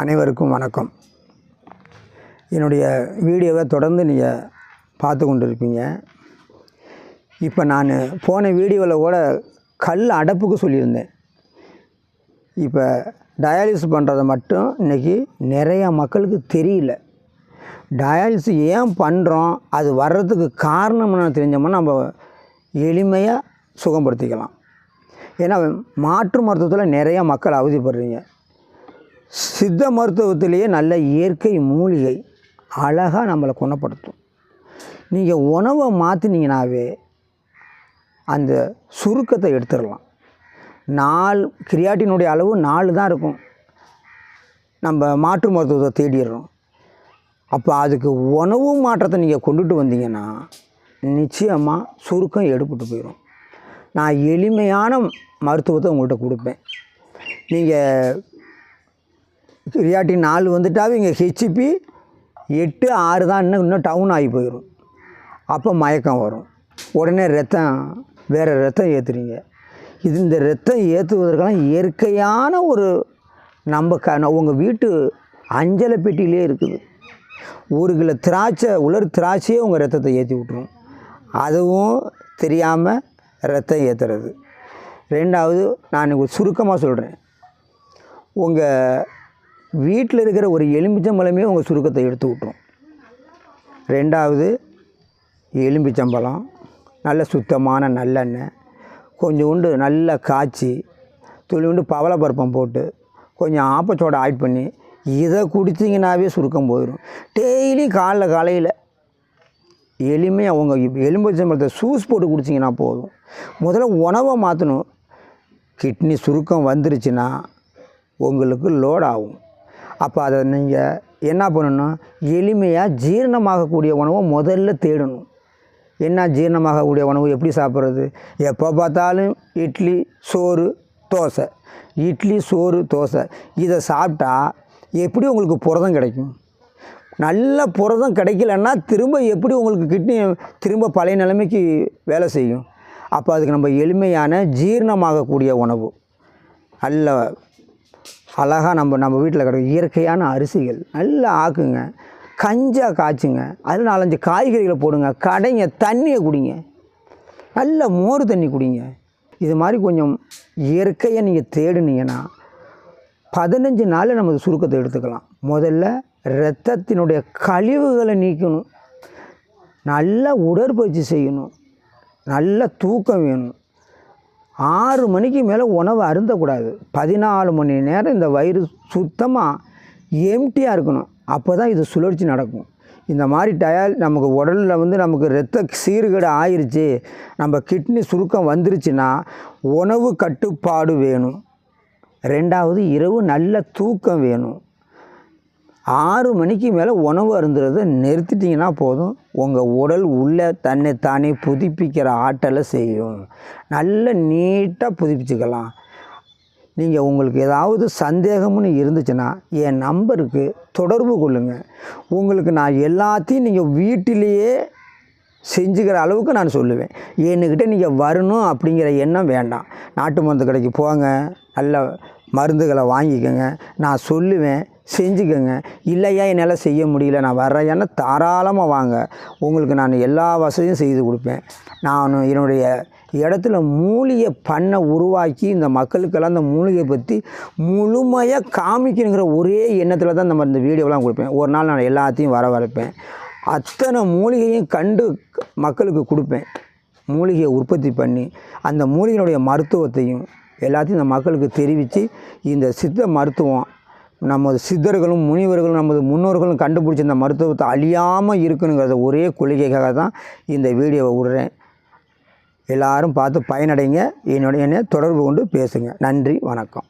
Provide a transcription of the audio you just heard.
அனைவருக்கும் வணக்கம். என்னுடைய வீடியோவை தொடர்ந்து நீங்கள் பார்த்து கொண்டு இருப்பீங்க இப்போ நான் போன வீடியோவில் கூட கல் அடப்புக்கு சொல்லியிருந்தேன். இப்போ டயாலிசிஸ் பண்ணுறதை மட்டும் இன்றைக்கி நிறையா மக்களுக்கு தெரியல. டயாலிசிஸ் ஏன் பண்ணுறோம் அது வர்றதுக்கு காரணம் என்ன தெரிஞ்சோம்னா நம்ம எளிமையாக சுகப்படுத்திக்கலாம் ஏன்னா மாற்று மருத்துவத்தில் நிறையா மக்கள் அவதிப்படுறீங்க. சித்த மருத்துவத்திலேயே நல்ல இயற்கை மூலிகை அழகாக நம்மளை குணப்படுத்தும். நீங்கள் உணவை மாற்றினீங்கனாவே அந்த சுருக்கத்தை எடுத்துடலாம். நாலு கிரியாட்டினுடைய அளவு நாலு தான் இருக்கும். நம்ம மாற்று மருத்துவத்தை தேடிடுறோம். அப்போ அதுக்கு உணவு மாற்றத்தை நீங்கள் கொண்டுட்டு வந்தீங்கன்னா நிச்சயமாக சுருக்கம் எடுப்பட்டு போயிடும் நான் எளிமையான மருத்துவத்தை உங்கள்கிட்ட கொடுப்பேன். நீங்கள் ரியாட்டி நாலு வந்துட்டாவே இங்கே ஹெச்பி எட்டு ஆறு தான் இன்னும் இன்னும் டவுன் ஆகி போயிடும் அப்போ மயக்கம் வரும். உடனே ரத்தம் வேறு ரத்தம் ஏற்றுறீங்க இது இந்த ரத்தம் ஏற்றுவதற்கெல்லாம் இயற்கையான ஒரு நம்ம க உங்கள் வீட்டு அஞ்சலை பெட்டியிலே இருக்குது. ஒரு கிலோ திராட்சை உலர் திராட்சையே உங்கள் ரத்தத்தை ஏற்றி விட்ரும் அதுவும் தெரியாமல் ரத்தம் ஏற்றுறது ரெண்டாவது நான் சுருக்கமாக சொல்கிறேன் உங்கள் வீட்டில் இருக்கிற ஒரு எலும்பிச்சம்பழமே உங்கள் சுருக்கத்தை எடுத்து விட்ரும் ரெண்டாவது எலும்பிச்சம்பழம் நல்ல சுத்தமான நல்லெண்ணெய் கொஞ்சோண்டு நல்லா காய்ச்சி துளிவுண்டு பவளப்பருப்பம் போட்டு கொஞ்சம் ஆப்பச்சோட ஆட் பண்ணி இதை குடிச்சிங்கனாவே சுருக்கம் போயிடும் டெய்லி காலைல காலையில் எளிமையாக அவங்க எலும்பிச்சம்பழத்தை சூஸ் போட்டு குடிச்சிங்கன்னா போதும். முதல்ல உணவை மாற்றணும் கிட்னி சுருக்கம் வந்துருச்சுன்னா உங்களுக்கு லோட் ஆகும். அப்போ அதை நீங்கள் என்ன பண்ணணும்? எளிமையாக ஜீரணமாகக்கூடிய உணவை முதல்ல தேடணும். என்ன ஜீரணமாகக்கூடிய உணவு? எப்படி சாப்பிட்றது? எப்போ பார்த்தாலும் இட்லி சோறு தோசை. இட்லி சோறு தோசை. இதை சாப்பிட்டா எப்படி உங்களுக்கு புரதம் கிடைக்கும்? நல்ல புரதம் கிடைக்கலன்னா திரும்ப எப்படி உங்களுக்கு கிட்னி திரும்ப பழைய நிலைமைக்கு வேலை செய்யும்? அப்போ அதுக்கு நம்ம எளிமையான ஜீரணமாகக்கூடிய உணவு. நல்ல அழகாக நம்ம நம்ம வீட்டில் கிடைக்கும் இயற்கையான அரிசிகள். நல்லா ஆக்குங்க. கஞ்சா காய்ச்சுங்க. அதில் நாலஞ்சு காய்கறிகளை போடுங்க. கடைங்க தண்ணியை குடிங்க. நல்ல மோர் தண்ணி குடிங்க. இது மாதிரி கொஞ்சம் இயற்கையை நீங்கள் தேடுனீங்கன்னா பதினஞ்சு நாளில் நம்ம சுருக்கத்தை எடுத்துக்கலாம். முதல்ல இரத்தத்தினுடைய கழிவுகளை நீக்கணும். நல்ல உடற்பயிற்சி செய்யணும். நல்ல தூக்கம் வேணும். ஆறு மணிக்கு மேலே உணவை அருந்தக்கூடாது. பதினாலு மணி நேரம் இந்த வயிறு சுத்தமாக எம்டியாக இருக்கணும். அப்போ தான் இது சுழற்சி நடக்கும். இந்த மாதிரி டயால் நமக்கு உடலில் வந்து நமக்கு ரத்த சீர்கேடு ஆயிருச்சு. நம்ம கிட்னி சுருக்கம் வந்துருச்சுன்னா உணவு கட்டுப்பாடு வேணும். ரெண்டாவது இரவு நல்ல தூக்கம் வேணும். ஆறு மணிக்கு மேலே உணவு அருந்துறதை நிறுத்திட்டிங்கன்னா போதும். உங்கள் உடல் உள்ளே தன்னை தானே புதுப்பிக்கிற ஆற்றலை செய்யும். நல்ல நீட்டாக புதுப்பிச்சுக்கலாம். நீங்கள் உங்களுக்கு ஏதாவது சந்தேகம்னு இருந்துச்சுன்னா என் நம்பருக்கு தொடர்பு கொள்ளுங்கள் உங்களுக்கு நான் எல்லாத்தையும் நீங்கள் வீட்டிலேயே செஞ்சுக்கிற அளவுக்கு நான் சொல்லுவேன். என்கிட்ட நீங்கள் வரணும் அப்படிங்கிற எண்ணம் வேண்டாம். நாட்டு மருந்து கடைக்கு போங்க. நல்ல மருந்துகளை வாங்கிக்கோங்க. நான் சொல்லுவேன். செஞ்சுக்கோங்க. இல்லையா என்னால் செய்ய முடியல நான் வர்றேன்னா தாராளமாக வாங்க. உங்களுக்கு நான் எல்லா வசதியும் செய்து கொடுப்பேன். நான் என்னுடைய இடத்துல மூலிகை பண்ணை உருவாக்கி இந்த மக்களுக்கெல்லாம் அந்த மூலிகை பற்றி முழுமையாக காமிக்கணுங்கிற ஒரே எண்ணத்தில் தான் நம்ம இந்த வீடியோலாம் கொடுப்பேன். ஒரு நாள் நான் எல்லாத்தையும் வர வரப்பேன் அத்தனை மூலிகையும் கண்டு மக்களுக்கு கொடுப்பேன். மூலிகையை உற்பத்தி பண்ணி அந்த மூலிகையினுடைய மருத்துவத்தையும் எல்லாத்தையும் இந்த மக்களுக்கு தெரிவித்து இந்த சித்த மருத்துவம் நமது சித்தர்களும் முனிவர்களும் நமது முன்னோர்களும் கண்டுபிடிச்ச இந்த மருத்துவத்தை அழியாமல் இருக்கணுங்கிறத ஒரே கொள்கைக்காக தான் இந்த வீடியோவை விடுறேன். எல்லாரும் பார்த்து பயனடைங்க. என்னுடைய என்னை தொடர்பு கொண்டு பேசுங்க. நன்றி வணக்கம்.